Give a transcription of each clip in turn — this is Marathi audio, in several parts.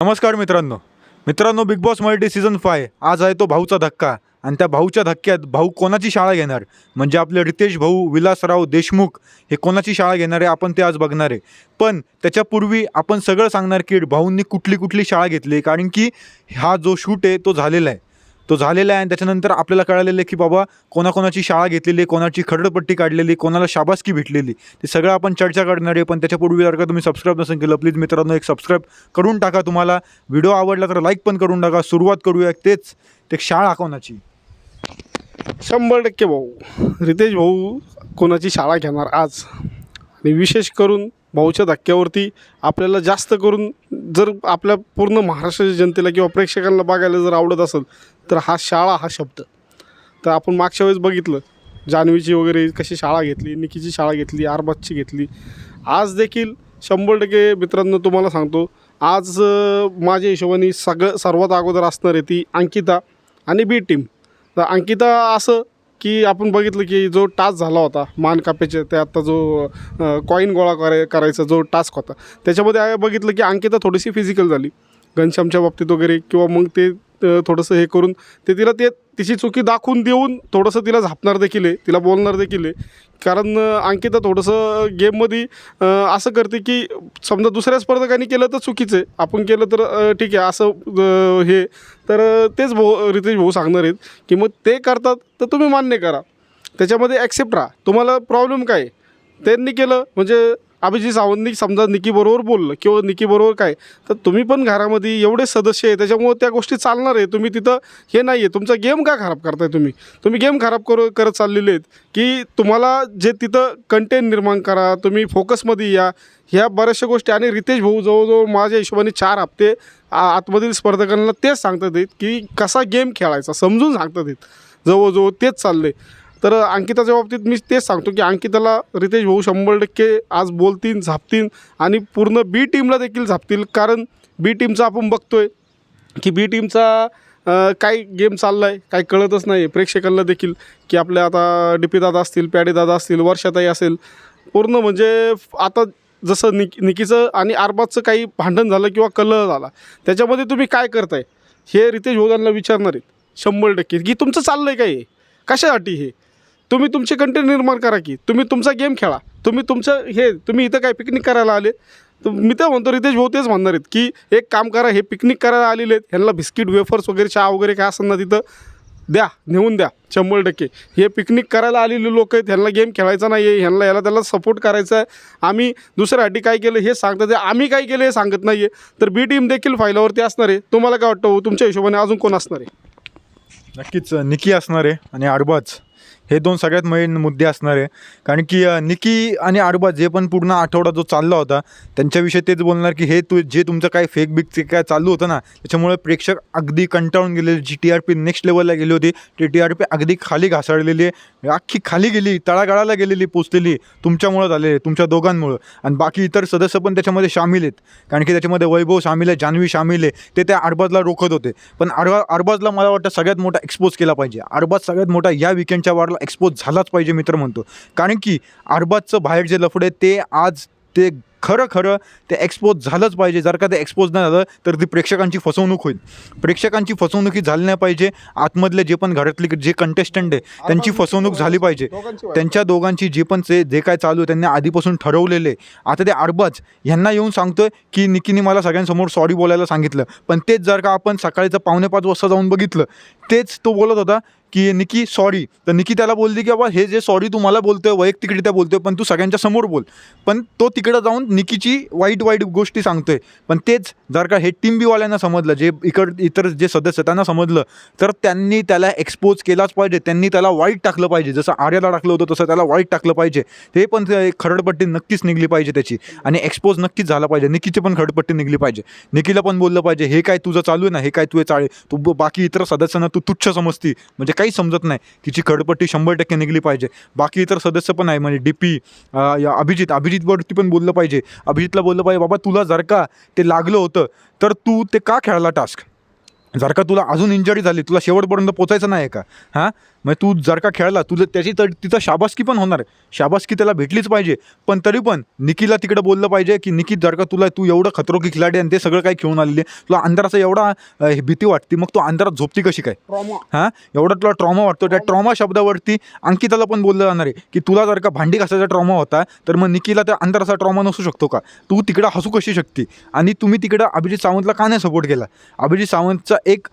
नमस्कार मित्रांनो. मित्रांनो Bigg Boss Marathi season five आज आहे तो भाऊचा धक्का. आणि त्या भाऊच्या धक्क्यात भाऊ कोणाची शाळा घेणार? म्हणजे आपले रितेश भाऊ विलासराव देशमुख हे कोणाची शाळा घेणार आहे? आपण ते आज बघणार आहे. पण त्याच्यापूर्वी आपण सगळं सांगणार की भाऊंनी कुठली कुठली शाळा घेतली कारण की हा जो शूट आहे तो झालेला आहे. तो झालेला आहे आणि त्याच्यानंतर आपल्याला कळालेलं आहे की बाबा कोणाकोणाची शाळा घेतलेली कोणाची खडडपट्टी काढलेली कोणाला शाबासकी भेटलेली ते सगळं आपण चर्चा करणार आहे पण त्याच्यापूर्वी जर का तुम्ही सबस्क्राईब नसेल केलं प्लीज मित्रांनो एक सबस्क्राईब करून टाका तुम्हाला. व्हिडिओ आवडला तर लाईक पण करून टाका. सुरुवात करूया तेच ते शाळा कोणाची? शंभर टक्के भाऊ. रितेश भाऊ कोणाची शाळा घेणार आज? आणि विशेष करून भाऊच्या धक्क्यावरती आपल्याला जास्त करून जर आपल्या पूर्ण महाराष्ट्राच्या जनतेला किंवा प्रेक्षकांना बघायला जर आवडत असेल तर हा शाळा हा शब्द. तर आपण मागच्या वेळेस बघितलं जान्हवीची वगैरे कशी शाळा घेतली निकीची शाळा घेतली आरबाजची घेतली. आज देखील शंभर टक्के मित्रांनो तुम्हाला सांगतो आज माझ्या हिशोबाने सगळं सर्वात अगोदर असणार आहे ती अंकिता आणि बी टीम तर अंकिता असं की आपण बघितलं की जो टास्क झाला होता मान कापेचे ते आत्ता जो कॉईन गोळा कराय करायचा जो टास्क होता. त्याच्यामध्ये बघितलं की अंकिता थोडीशी फिजिकल झाली. घनश्यामच्या बाबतीत वगैरे किंवा मग ते थोडंसं हे करून ते तिला ते तिची चुकी दाखवून देऊन थोडंसं तिला झापणार देखील आहे. तिला बोलणार देखील आहे. कारण अंकिता थोडंसं गेममध्ये असं करते की समजा दुसऱ्या स्पर्धकांनी केलं तर चुकीचं आहे. आपण केलं तर ठीक आहे असं हे. तर तेच भाऊ रितेश भाऊ सांगणार आहेत की मग ते करतात तर तुम्ही मान्य करा. त्याच्यामध्ये ॲक्सेप्ट राहा. तुम्हाला प्रॉब्लेम काय आहे? त्यांनी केलं म्हणजे अभिजित सावंतनी समजा निकीबरोबर बोललं किंवा निकीबरोबर काय तर तुम्ही पण घरामध्ये एवढे सदस्य आहे त्याच्यामुळं त्या गोष्टी चालणार आहे. तुम्ही तिथं हे नाही आहे तुमचा गेम का खराब करताय तुम्ही? तुम्ही गेम खराब करू करत चाललेले आहेत की तुम्हाला जे तिथं कंटेंट निर्माण करा तुम्ही फोकसमध्ये या. ह्या बऱ्याचशा गोष्टी आणि रितेश भाऊ जवळजवळ माझ्या हिशोबाने चार हप्ते आतमधील स्पर्धकांना तेच सांगतात आहेत की कसा गेम खेळायचा समजून सांगतात आहेत. जवळजवळ तेच चालले तर अंकिताच्या बाबतीत मी तेच सांगतो की अंकिताला रितेश भाऊ शंभर टक्के आज बोलतील झापतील आणि पूर्ण बी टीमला देखील झापतील. कारण बी टीमचा आपण बघतोय की बी टीमचा काय गेम चालला आहे काय कळतच नाही प्रेक्षकांना देखील की आपल्या आता डिपीदादा दादा असतील पॅडे दादा असतील वर्षाताई असेल. पूर्ण म्हणजे आता जसं निक निकीचं आणि आरबाजचं काही भांडण झालं किंवा कलह झाला त्याच्यामध्ये तुम्ही काय करताय? हे रितेश भोगांना विचारणार आहेत. शंभर टक्के. की तुमचं चाललं आहे काय हे? कशासाठी हे? तुम्ही तुमचे कंटेंट निर्माण करा की. तुम्ही तुमचा गेम खेळा. तुम्ही तुमचं हे तुम्ही इथं काय पिकनिक करायला आले? तर मी तर म्हणतो रितेश भाऊ तेच म्हणणार आहेत की एक काम करा हे पिकनिक करायला आलेले आहेत. ह्यांना बिस्किट वेफर्स वगैरे चहा वगैरे काय असेल ना तिथं द्या नेऊन द्या शंभर टक्के. हे पिकनिक करायला आलेले लोक आहेत ह्यांना गेम खेळायचा नाही आहे ह्यांना याला त्याला सपोर्ट करायचा आहे. आम्ही दुसऱ्यासाठी काय केलं हे सांगतात आम्ही काय केलं हे सांगत नाही आहे तर बी टीम देखील फायलावरती असणार आहे. तुम्हाला काय वाटतं तुमच्या हिशोबाने अजून कोण असणार आहे? नक्कीच निकी असणार आहे आणि आडबाज हे दोन सगळ्यात मेन मुद्दे असणार आहे. कारण की निकी आणि आरबाज जे पण पूर्ण आठवडा जो चालला होता त्यांच्याविषयी तेच बोलणार की हे तू जे तुमचं काय फेक बिकचे काय चालू होतं ना त्याच्यामुळे प्रेक्षक अगदी कंटाळून गेलेले G T R P next लेवलला गेली होती. ती टी आर पी अगदी खाली घासाळलेली आहे. अख्खी खाली गेली तळागाळाला गेलेली पोचलेली तुमच्यामुळं झालेली तुमच्या दोघांमुळं. आणि बाकी इतर सदस्य पण त्याच्यामध्ये सामील आहेत. कारण की त्याच्यामध्ये वैभव सामील आहे जान्हवी सामील आहे ते त्या अरबाजला रोखत होते. पण अरबा अरबाजला मला वाटतं सगळ्यात मोठा एक्सपोज केला पाहिजे. अरबाज सगळ्यात मोठा या विकेंडच्या वारला एक्सपोज झालाच पाहिजे मित्र म्हणतो. कारण की अरबाजचं बाहेर जे लफडे ते आज ते खरं खरं ते एक्सपोज झालंच पाहिजे. जर का ते एक्सपोज नाही झालं तर ती प्रेक्षकांची फसवणूक होईल. प्रेक्षकांची फसवणूक झाली नाही पाहिजे. आतमधले जे पण घरातले जे कंटेस्टंट आहे त्यांची फसवणूक झाली पाहिजे. त्यांच्या दोघांची जी पण जे जे काय चालू आहे त्यांनी आधीपासून ठरवलेले. आता ते अरबाज यांना येऊन सांगतोय की निकीने मला सगळ्यांसमोर सॉरी बोलायला सांगितलं. पण तेच जर का आपण सकाळचं पावणे पाच वाजता जाऊन बघितलं तेच तो बोलत होता की निकी सॉरी तर निकी त्याला बोलली की बाबा हे जे सॉरी तू मला बोलतोय वैयक्तिकरित्या बोलतोय पण तू सगळ्यांच्या समोर बोल. पण तो तिकडं जाऊन निकीची वाईट वाईट गोष्टी सांगतोय. पण तेच जर का हे टीम बीवाल्यांना समजलं जे इकड इतर जे सदस्य त्यांना समजलं तर त्यांनी त्याला एक्सपोज केलाच पाहिजे. त्यांनी त्याला वाईट टाकलं पाहिजे. जसं आर्याला टाकलं होतं तसं त्याला वाईट टाकलं पाहिजे. ते पण ते खरडपट्टी नक्कीच निघली पाहिजे त्याची. आणि एक्सपोज नक्कीच झाला पाहिजे. निकीची पण खरडपट्टी निघली पाहिजे. निकीला पण बोललं पाहिजे हे काय तुझं चालू आहे ना? हे काय तुझे चाळे तू बाकी इतर सदस्यांना तू तुच्छ समजती. म्हणजे काही समजत नाही. तिची खडपट्टी शंभर टक्के निघली पाहिजे. बाकी इतर सदस्य पण आहे. म्हणजे डी पी अभिजित अभिजितवरती पण बोललं पाहिजे. अभिजितला बोललं पाहिजे बाबा तुला जर का ते लागलं होतं तर तू ते का खेळला टास्क? जर का तुला अजून इंजरी झाली तुला शेवटपर्यंत पोचायचं नाही आहे का? हां? मग तू जर का खेळला तुझं त्याची तर तिथं शाबासकी पण होणार आहे. शाबासकी त्याला भेटलीच पाहिजे. पण तरी पण निकीला तिकडे बोललं पाहिजे की निकी जर का तुला तू एवढं खतरो की खिलाडी आणि ते सगळं काही खेळून आलेले तुला अंधाराचा एवढा भीती वाटते. मग तू अंधारात झोपती कशी काय? हां? एवढा तुला ट्रॉमा वाटतो. त्या ट्रॉमा शब्दावरती अंकिताला पण बोललं जाणार आहे की तुला जर का भांडी घासायचा ट्रॉमा होता तर मग निकीला त्या अंधाराचा ट्रॉमा नसू शकतो का? तू तिकडं हसू कशी शकते? आणि तुम्ही तिकडं अभिजित सावंतला का नाही सपोर्ट केला? अभिजित सावंतचा एक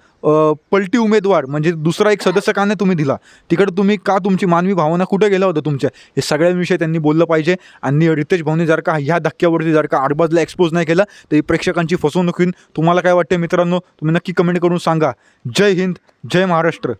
पलटी उमेदवार म्हणजे दुसरा एक सदस्य का नाही तुम्ही दिला? तिकडं तुम्ही का तुमची मानवी भावना कुठं गेला होता तुमच्या? हे सगळ्यांविषयी त्यांनी बोललं पाहिजे. आणि रितेश भाऊने जर का ह्या धक्क्यावरती जर का आडबाजला एक्सपोज नाही केला तर प्रेक्षकांची फसवणूक होईल. तुम्हाला काय वाटते मित्रांनो? तुम्ही नक्की कमेंट करून सांगा. जय हिंद जय महाराष्ट्र.